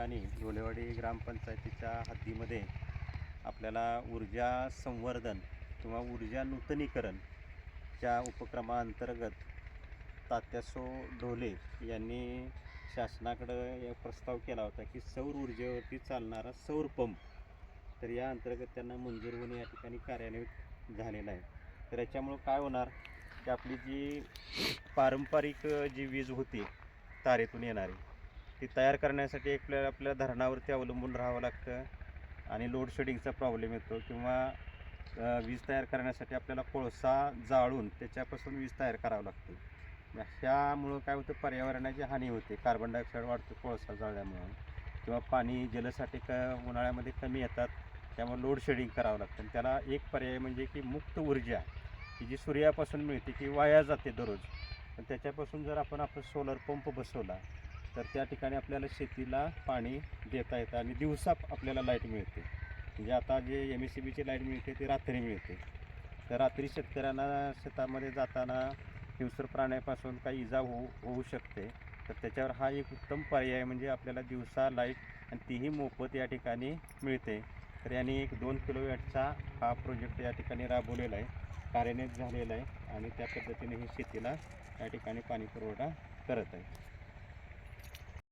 ठिकाणी ढोलेवाडी ग्रामपंचायतीच्या हद्दीमध्ये आपल्याला ऊर्जा संवर्धन किंवा ऊर्जा नूतनीकरणच्या उपक्रमाअंतर्गत तात्यासो ढोले यांनी शासनाकडं एक प्रस्ताव केला होता की सौर ऊर्जेवरती चालणारा सौर पंप तर या अंतर्गत त्यांना मंजूर होणे या ठिकाणी कार्यान्वित झालेला आहे. तर याच्यामुळं काय होणार? की आपली जी पारंपरिक जी वीज होती तारेतून येणारी ती तयार करण्यासाठी आपल्याला आपल्या धरणावरती अवलंबून राहावं लागतं. आणि लोड शेडिंगचा प्रॉब्लेम येतो किंवा वीज तयार करण्यासाठी आपल्याला कोळसा जाळून त्याच्यापासून वीज तयार करावं लागते. ह्यामुळं काय होतं पर्यावरणाची हानी होते. कार्बन डायऑक्साईड वाढतो कोळसा जाळल्यामुळं. किंवा पाणी जलसाठे क उन्हाळ्यामध्ये कमी येतात त्यामुळे लोड शेडिंग करावं लागतं. आणि त्याला एक पर्याय म्हणजे की मुक्त ऊर्जा की जी सूर्यापासून मिळते ती वाया जाते दररोज. पण त्याच्यापासून जर आपण आपण सोलर पंप बसवला तर त्या ठिकाणी आपल्याला शेतीला पाणी देता येतं आणि दिवसा आपल्याला लाइट मिळते. म्हणजे आता जे एम एस सी बीची लाइट मिळते ती रात्री मिळते. तर रात्री शेतकऱ्यांना शेतामध्ये जाताना हिंसर प्राण्यापासून काही इजा होऊ होऊ शकते. तर त्याच्यावर हा एक उत्तम पर्याय म्हणजे आपल्याला दिवसा लाइट आणि तीही मोफत या ठिकाणी मिळते. तर यांनी एक दोन किलोवॅटचा हा प्रोजेक्ट या ठिकाणी राबवलेला आहे. कार्यान्वित झालेला आहे आणि त्या पद्धतीने ही शेतीला या ठिकाणी पाणी पुरवठा करत आहे.